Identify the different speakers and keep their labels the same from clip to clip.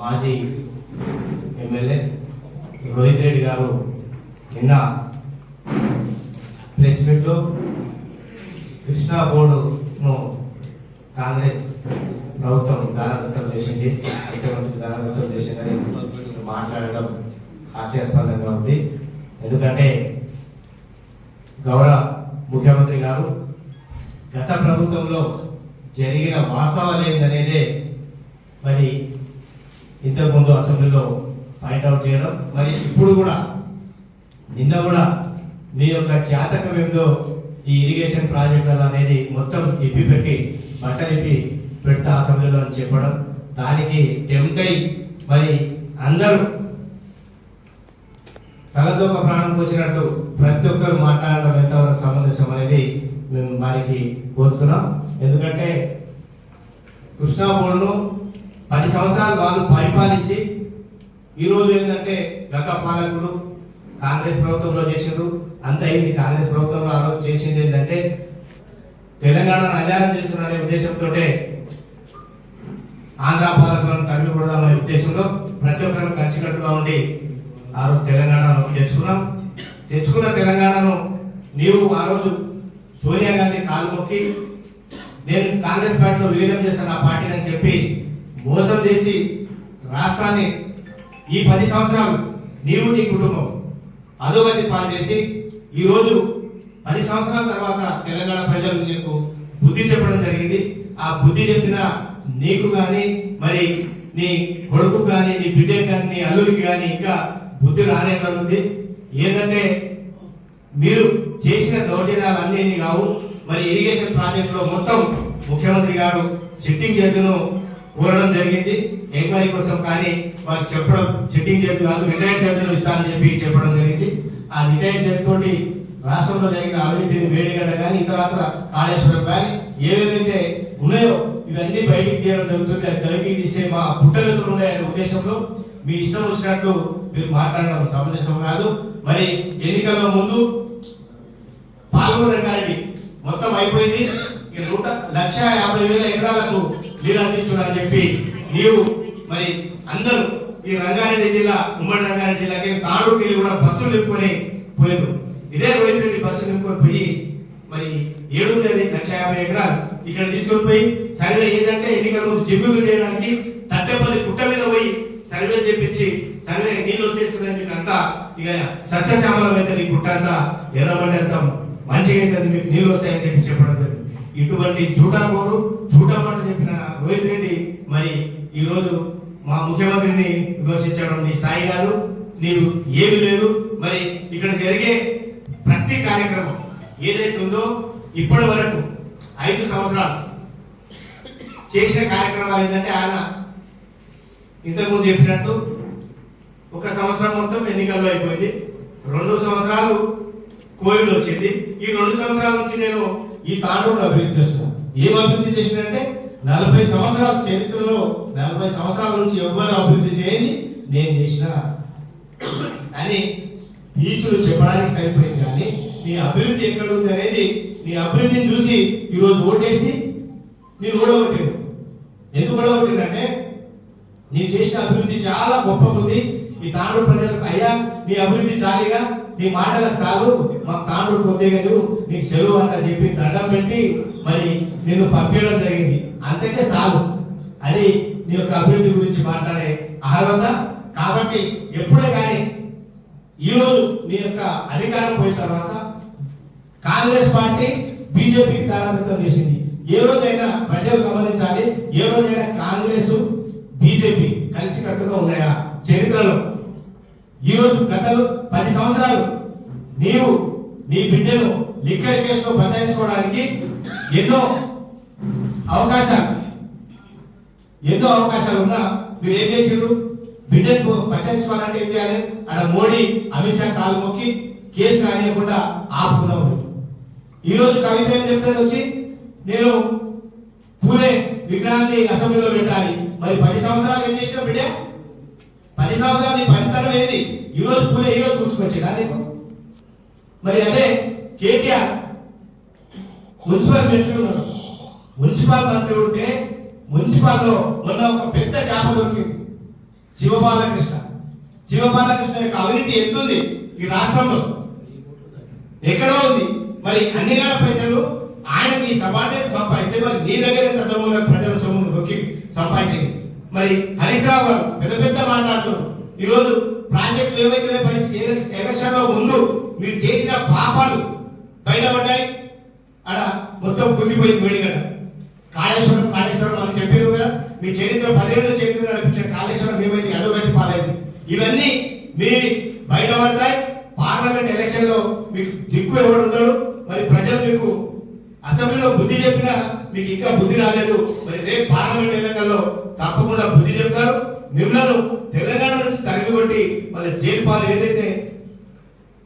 Speaker 1: మాజీ ఎమ్మెల్యే రోహిత్ రెడ్డి గారు నిన్న ప్రెస్ మీట్లో కృష్ణా బోర్డును కాంగ్రెస్ ప్రభుత్వం దానదత్తం చేసింది. ముఖ్యమంత్రి దానదత్తం చేసిందని మాట్లాడడం హాస్యాస్పదంగా ఉంది. ఎందుకంటే గౌరవ ముఖ్యమంత్రి గారు గత ప్రభుత్వంలో జరిగిన వాస్తవాలు ఏందనేదే మరి ఇంతకుముందు అసెంబ్లీలో పాయింట్అవుట్ చేయడం మరి ఇప్పుడు కూడా నిన్న కూడా మీ యొక్క జాతకం ఏమిటో ఈ ఇరిగేషన్ ప్రాజెక్టులు అనేది మొత్తం ఇప్పి పెట్టి బట్టలిప్పి పెడతా అసెంబ్లీలో అని చెప్పడం. దానికి టెంకై మరి అందరూ తలదొక ఒక ప్రాణం వచ్చినట్టు ప్రతి ఒక్కరు మాట్లాడడం ఎంతవరకు సమంజసం అనేది మేము వారికి కోరుతున్నాం. ఎందుకంటే కృష్ణా బోర్డును పది సంవత్సరాలు వాళ్ళు పరిపాలించి ఈరోజు ఏంటంటే గత పాలకులు కాంగ్రెస్ ప్రభుత్వంలో చేసిండ్రు. అంత అయింది కాంగ్రెస్ ప్రభుత్వంలో ఆ రోజు చేసింది ఏంటంటే తెలంగాణను అన్యాయం చేస్తున్నారనే ఉద్దేశంతో ఆంధ్ర పాలకులను తమిళ కొడదామనే ఉద్దేశంలో ప్రతి ఒక్కరూ కలిసికట్టుగా ఉండి ఆ రోజు తెలంగాణను తెచ్చుకున్నాం. తెచ్చుకున్న తెలంగాణను నీవు ఆ రోజు సోనియా గాంధీ కాలు మొక్కి నేను కాంగ్రెస్ పార్టీలో విలీనం చేస్తాను ఆ పార్టీని అని చెప్పి మోసం చేసి రాష్ట్రాన్ని ఈ పది సంవత్సరాలు నీవు నీ కుటుంబం అధోగతి పాలు చేసి ఈరోజు పది సంవత్సరాల తర్వాత తెలంగాణ ప్రజలు నీకు బుద్ధి చెప్పడం జరిగింది. ఆ బుద్ధి చెప్పిన నీకు కానీ మరి నీ కొడుకు కానీ నీ బిడ్డకు కానీ నీ అల్లుడికి కానీ ఇంకా బుద్ధి రానే ఉంది ఏంటంటే మీరు చేసిన దౌర్జన్యాలు అన్నీ కావు. మరి ఇరిగేషన్ ప్రాజెక్టులో మొత్తం ముఖ్యమంత్రి గారు సిట్టింగ్ జడ్జిను కోరడం జరిగింది. ఎంక్వైరీ కోసం కానీ వారు చెప్పడం సిట్టింగ్ జడ్జి కాదు రిటైర్డ్ జడ్జిను ఇస్తానని చెప్పి చెప్పడం జరిగింది. ఆ రిటైర్డ్ జడ్జి తోటి రాష్ట్రంలో జరిగిన అవినీతిని వేడిగడ్డ కానీ ఇతరత్ర కాళేశ్వరం కానీ ఏవేవైతే ఉన్నాయో ఇవన్నీ బయటికి తీయడం జరుగుతుంది. అది తనిఖీ తీసే మా పుట్టగతులు ఉన్నాయనే ఉద్దేశంలో మీ ఇష్టం వచ్చినట్టు మీరు మాట్లాడడం సమంజసం కాదు. మరి ఎన్నికల్లో ముందు పాల్గొనడానికి మొత్తం అయిపోయింది. నూట లక్ష యాభై వేల ఎకరాలకు నీరు అందిస్తున్నారని చెప్పి నీవు మరి అందరూ ఈ రంగారెడ్డి జిల్లా ఉమ్మడి రంగారెడ్డి జిల్లాకి తాడూకి వెళ్ళి కూడా బస్సులు నింపుకొని పోయారు ఇదే రోహిత్ రెడ్డి బస్సు నింపుకొని పోయి మరి ఏడు లక్ష యాభై ఎకరాలు ఇక్కడ తీసుకొని పోయి సర్వే ఏంటంటే ఎన్నికల ముందు జిమ్ములు చేయడానికి తట్టెపల్లి గుట్ట మీద పోయి సర్వే చేపించి సర్వే నీళ్ళు వచ్చేస్తున్నాయి మీకు అంతా. ఇక సస్యశ్యామలం అవుతుంది ఈ గుట్ట అంతా. ఎర్రబడి అంతా మంచిగా అవుతుంది మీకు నీళ్ళు వస్తాయని చెప్పి చెప్పడం జరిగింది. ఇటువంటి జూటా కోరు చెప్పిన రోహిత్ రెడ్డి మరి ఈరోజు మా ముఖ్యమంత్రిని విమర్శించడం నీ స్థాయి కాదు నీవు ఏమి లేదు. మరి ఇక్కడ జరిగే ప్రతి కార్యక్రమం ఏదైతే ఉందో ఇప్పటి వరకు ఐదు సంవత్సరాలు చేసిన కార్యక్రమాలు ఏంటంటే ఆయన ఇంతకుముందు చెప్పినట్టు ఒక సంవత్సరం మొత్తం ఎన్నికల్లో అయిపోయింది. రెండు సంవత్సరాలు కోవిడ్ వచ్చింది. ఈ రెండు సంవత్సరాల నుంచి నేను ఈ తాండూరు అభివృద్ధి చేస్తున్నాను ఏం అభివృద్ధి చేసిందంటే నలభై సంవత్సరాల చరిత్రలో నలభై సంవత్సరాల నుంచి ఎవ్వరు అభివృద్ధి చేయని నేను చేసిన అని స్పీచ్లు చెప్పడానికి సరిపోయింది. కానీ నీ అభివృద్ధి ఎక్కడ ఉంది అనేది నీ అభివృద్ధిని చూసి ఈరోజు ఓటేసి నేను ఓడగొట్టాను ఎందుకు ఓడగొట్టిందంటే నేను చేసిన అభివృద్ధి చాలా గొప్ప ఉంది ఈ తాండూరు ప్రజలకు అయ్యా నీ అభివృద్ధి చాలిగా. నీ మాటల సాగు మాకు తాండూరు పొద్దే కదా నీ సెలవు అంట చెప్పి దండం పెట్టి మరి నిన్ను పంపించడం జరిగింది. అంతకే చాలు అది నీ యొక్క అభివృద్ధి గురించి మాట్లాడే అర్హత. కాబట్టి ఎప్పుడే కానీ ఈరోజు నీ యొక్క అధికారం పోయిన తర్వాత కాంగ్రెస్ పార్టీ బీజేపీకి తారాబద్ధం చేసింది. ఏ రోజైనా ప్రజలు గమనించాలి. ఏ రోజైనా కాంగ్రెస్ బీజేపీ కలిసి కట్టుగా ఉన్నాయా చరిత్రలో? ఈ రోజు గతలు పది సంవత్సరాలు నీవు నీ బిడ్డను లిక్కర్ కేసులో బచాయించుకోవడానికి ఎన్నో అవకాశాలు ఎన్నో అవకాశాలు ఉన్నా మీరు ఏం చేసారు బిడ్డను బచాయించుకోవాలంటే ఏం చేయాలి? అక్కడ మోడీ అమిత్ షా కాలు మొక్కి కేసు రానియకుండా ఆపుకున్నావు. ఈరోజు కవిత ఏం చెప్తుంది వచ్చి నేను పూలే విగ్రహాన్ని అసెంబ్లీలో పెట్టాలి. మరి పది సంవత్సరాలు ఏం చేసిన బిడ్డ? పది సంవత్సరాలు పనితనం ఏది? ఈ రోజు పూలే ఈ రోజు నీకు? మరి అదే కేటీఆర్ మున్సిపల్ మంత్రి ఉన్నాడు. మున్సిపల్ మంత్రి ఉంటే మున్సిపాల్లో మొన్న ఒక పెద్ద చేప దొరికింది. శివబాలకృష్ణ. శివబాలకృష్ణ యొక్క అవినీతి ఎంతుంది ఈ రాష్ట్రంలో? ఎక్కడో ఉంది. మరి అన్ని రకాల పైసలు ఆయన నీ సబార్డినేట్ సంపాదిస్తే మరి నీ దగ్గర ఎంత సొమ్ము ప్రజల సొమ్ము నొక్కి సంపాదించింది మరి హరీష్ రావు గారు పెద్ద పెద్ద మాట్లాడుతున్నారు. ఈరోజు ప్రాజెక్టులు ఏమైతే పరిస్థితి ఎలక్షన్లో ముందు మీరు చేసిన పాపాలు బయటపడ్డాయి. అక్కడ మొత్తం కుంగిపోయింది వేడిగడ కాళేశ్వరం కాళేశ్వరం అని చెప్పారు కదా. మీ చరిత్ర పదేళ్ళు చరిత్ర నడిపించిన కాళేశ్వరం ఏమైంది? అధోగతి పాలైంది. ఇవన్నీ మీ బయటపడతాయి. పార్లమెంట్ ఎలక్షన్లో మీకు దిక్కు ఎవడు ఉండడు మరి ప్రజలు మీకు అసెంబ్లీలో బుద్ధి చెప్పినా మీకు ఇంకా బుద్ధి రాలేదు. మరి రేపు పార్లమెంట్ ఎన్నికల్లో తప్పకుండా బుద్ధి చెప్తారు మిమ్మల్ని తెలంగాణ నుంచి తరిమి కొట్టి మళ్ళీ జైలు పాలు ఏదైతే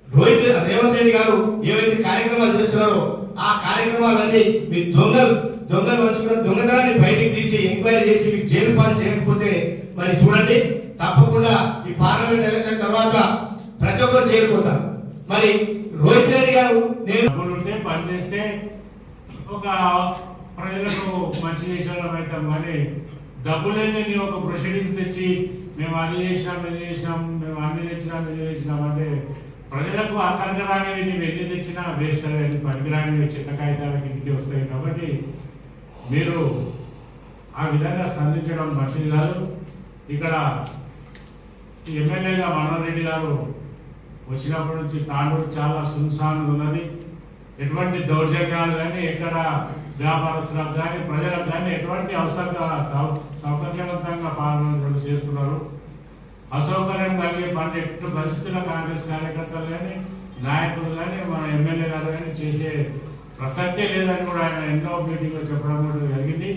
Speaker 1: రోహిత్ రేవంత్ రెడ్డి గారు ఏవైతే కార్యక్రమాలు చేస్తున్నారో ఆ కార్యక్రమాలన్నీ మీ దొంగలు దొంగలు వచ్చుకున్న దొంగతనాన్ని బయటికి తీసి ఎంక్వైరీ చేసి మీకు జైలు పాలు చేయకపోతే మరి చూడండి. తప్పకుండా ఈ పార్లమెంట్ ఎలక్షన్ తర్వాత ప్రతి ఒక్కరు చేరిపోతారు మరి రోహిత్ రెడ్డి గారు నేను
Speaker 2: ఉంటే పని చేస్తే ఒక ప్రజలకు మంచి చేసిన అవుతాం. మళ్ళీ డబ్బు లేని ఒక ప్రొసీడింగ్స్ తెచ్చి మేము అది చేసినాం ఇది చేసినాం మేము అన్ని తెచ్చినాం ఇది చేసినాం అంటే ప్రజలకు అక్కడికి రానివి నువ్వు ఎన్ని తెచ్చినా వేస్ట్ అనేది పనికిరానివి చిన్న కాగితాలకి ఇంటికి వస్తాయి కాబట్టి మీరు ఆ విధంగా స్పందించడం మంచిది కాదు. ఇక్కడ ఎమ్మెల్యేగా మనోహర్ రెడ్డి గారు వచ్చినప్పటి నుంచి తాను చాలా సున్సాన్ ఉన్నది. ఎటువంటి దౌర్జన్యాలు కానీ ఎక్కడ వ్యాపారస్తులకు కానీ ప్రజలకు కానీ ఎటువంటి అవసరంగా సౌ- సౌకర్యవంతంగా పాల్గొనడం చేస్తున్నారు. అసౌకర్యం కలిగే పని ఎట్టు పరిస్థితుల కాంగ్రెస్ కార్యకర్తలు కానీ నాయకులు కానీ మన ఎమ్మెల్యే గారు కానీ చేసే ప్రసక్తే లేదని కూడా ఆయన ఎన్నో మీటింగ్లో చెప్పడం కూడా జరిగింది.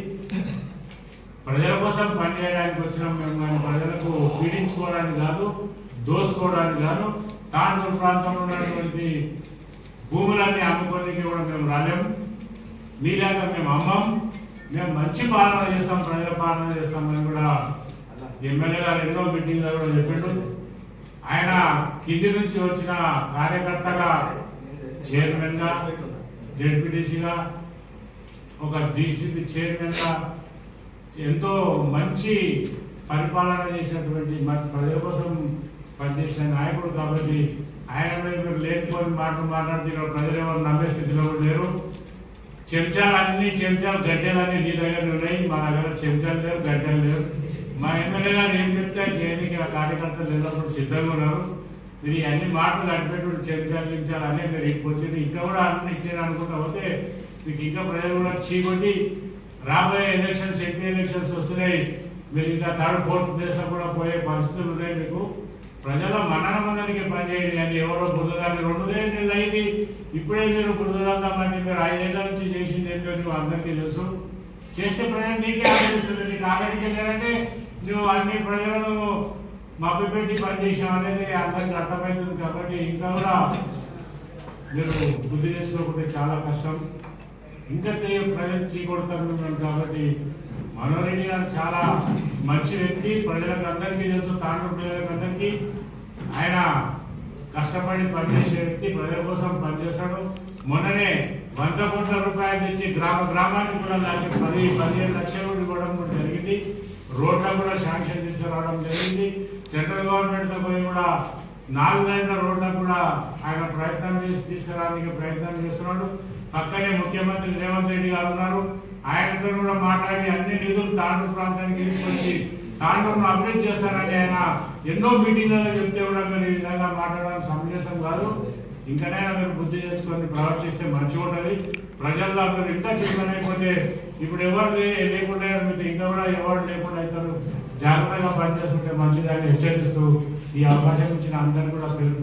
Speaker 2: ప్రజల కోసం పనిచేయడానికి వచ్చినాం మేము కానీ ప్రజలకు పీడించుకోవడానికి కాదు దోసుకోవడానికి కాదు తాండూరు ప్రాంతంలో ఉన్నటువంటి భూములన్నీ అమ్ముకోనికి కూడా మేము రాలేము. మీలాగా మేము అమ్మం మేము మంచి పాలన చేస్తాం ప్రజల పాలన చేస్తామని కూడా ఎమ్మెల్యే గారు ఎన్నో మీటింగ్లో కూడా చెప్పిండు. ఆయన కింది నుంచి వచ్చిన కార్యకర్తగా చైర్మన్గా జడ్పీటీసీగా ఒక డీసీపీ చైర్మన్గా ఎంతో మంచి పరిపాలన చేసినటువంటి ప్రజల కోసం పనిచేసిన నాయకుడు కాబట్టి ఆయన మీద మీరు లేకపోని మాటలు మాట్లాడితే ఇక్కడ ప్రజలు ఎవరు నమ్మే స్థితిలో కూడా లేరు. చెంచాలు అన్ని చెంచాలు గడ్డలన్నీ నీ దగ్గర ఉన్నాయి మా దగ్గర చెంచాలు లేవు గడ్డలు లేవు. మా ఎమ్మెల్యే గారు ఏం చెప్తే చేయడానికి ఆ కార్యకర్తలు ఎల్లప్పుడూ సిద్ధంగా ఉన్నారు. మీరు అన్ని మాటలు అడిపెట్టు చెంచాలు చెంచాలు అన్నీ మీరు ఇంటికి వచ్చింది. ఇంకా కూడా అన్ని ఇచ్చారు అనుకుంటా పోతే మీకు ఇంకా ప్రజలు కూడా చీకొట్టి రాబోయే ఎలక్షన్స్ ఎంపీ ఎలక్షన్స్ వస్తున్నాయి. మీరు ఇంకా థర్డ్ ఫోర్త్ ప్లేస్లో కూడా పోయే పరిస్థితులు ఉన్నాయి మీకు. ప్రజల మన్నన మందరికి పనిచేయండి అని ఎవరో బురదగాన్ని రెండు నెలలు అయింది. ఇప్పుడే మీరు బురదగాన్ని మీరు ఐదేళ్ళ నుంచి చేసింది ఏంటో నువ్వు అందరికీ తెలుసు. చేస్తే ప్రజలు నీకే ఆదరిస్తుంది. నీకు ఆదరించలేదంటే నువ్వు అన్ని ప్రజలను మభ్యపెట్టి పనిచేసావు అనేది అందరికి అర్థమవుతుంది కాబట్టి ఇంకా కూడా మీరు బుద్ధి చేసుకోకుంటే చాలా కష్టం. ఇంకా తెలియ ప్రజలు చీకొడతారు కాబట్టి మనోరెడ్డి గారు చాలా మంచి వ్యక్తి. ప్రజలకు అందరికీ తెలుసు తాండ్రు ప్రజలకు అందరికీ. ఆయన కష్టపడి పనిచేసే వ్యక్తి ప్రజల కోసం పనిచేస్తాడు. మొన్ననే వంద కోట్ల రూపాయలు తెచ్చి గ్రామ గ్రామానికి కూడా దానికి పది పదిహేను లక్షలు ఇవ్వడం కూడా జరిగింది. రోడ్ల కూడా శాంక్షన్ తీసుకురావడం జరిగింది. సెంట్రల్ గవర్నమెంట్తో పోయి కూడా నాలుగు రోడ్లకు కూడా ఆయన ప్రయత్నం చేసి తీసుకురావడానికి ప్రయత్నం చేస్తున్నాడు. పక్కనే ముఖ్యమంత్రి రేవంత్ రెడ్డి గారు ఉన్నారు. ఆయనతో కూడా మాట్లాడి అన్ని నిధులు తాండూరు ప్రాంతానికి తీసుకొచ్చి తాండూరును అభివృద్ధి చేస్తారని ఆయన ఎన్నో మీటింగ్లలో చెప్తే కూడా మీరు ఈ విధంగా మాట్లాడడం సమంజసం కాదు. ఇంకనే మీరు బుద్ధి చేసుకొని ప్రవర్తిస్తే మంచిగా ఉంటుంది. ప్రజల్లో మీరు ఇంకా లేకపోతే ఇప్పుడు ఎవరు లేకుండా ఇంకా కూడా ఎవరు లేకుండా అవుతారు జాగ్రత్తగా పనిచేసుకుంటే మంచిదని హెచ్చరిస్తూ ఈ అవకాశం ఇచ్చిన అందరికీ కూడా పేరు